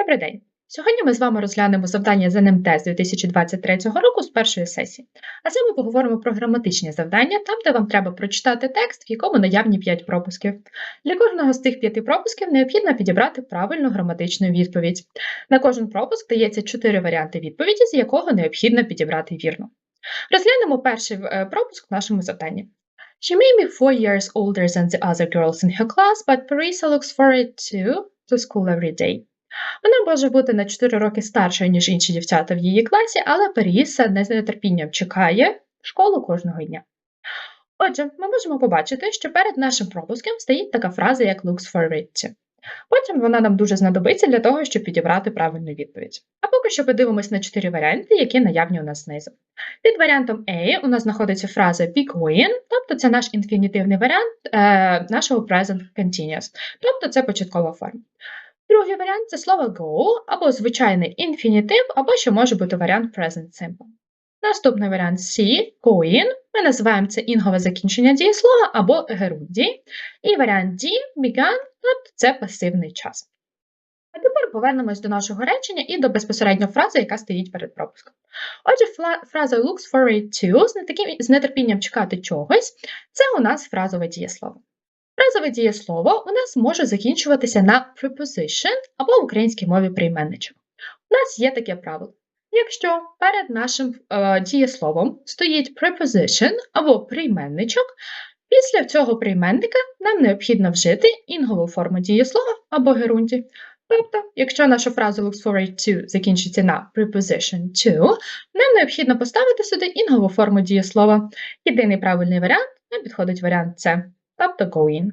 Добрий день! Сьогодні ми з вами розглянемо завдання з НМТ з 2023 року з першої сесії. А саме поговоримо про граматичні завдання, там, де вам треба прочитати текст, в якому наявні 5 пропусків. Для кожного з цих 5 пропусків необхідно підібрати правильну граматичну відповідь. На кожен пропуск дається 4 варіанти відповіді, з якого необхідно підібрати вірно. Розглянемо перший е, пропуск в нашому завданні. She may be four years older than the other girls in her class, but Parisa looks forward to to school every day. Вона може бути на 4 роки старшою, ніж інші дівчата в її класі, але Паріса не з нетерпінням чекає школу кожного дня. Отже, ми можемо побачити, що перед нашим пропуском стоїть така фраза, як looks forward to. Потім вона нам дуже знадобиться для того, щоб підібрати правильну відповідь. А поки що подивимось на чотири варіанти, які наявні у нас знизу. Під варіантом A у нас знаходиться фраза be going, тобто це наш інфінітивний варіант е, нашого present continuous, тобто це початкова форма. Другий варіант це слово go, або звичайний інфінітив, або ще може бути варіант present simple. Наступний варіант C, going, ми називаємо це інгове закінчення дієслова або герундії. І варіант D, began, тобто це пасивний час. А тепер повернемось до нашого речення і до безпосередньо фрази, яка стоїть перед пропуском. Отже, фраза looks forward to з, з нетерпінням чекати чогось, це у нас фразове дієслово. Фразове дієслово у нас може закінчуватися на preposition або в українській мові прийменничок. У нас є таке правило. Якщо перед нашим е, дієсловом стоїть preposition або прийменничок, після цього прийменника нам необхідно вжити інгову форму дієслова або герунді. Тобто, якщо наша фраза looks forward to закінчиться на preposition to, нам необхідно поставити сюди інгову форму дієслова. Єдиний правильний варіант нам підходить варіант С, тобто going.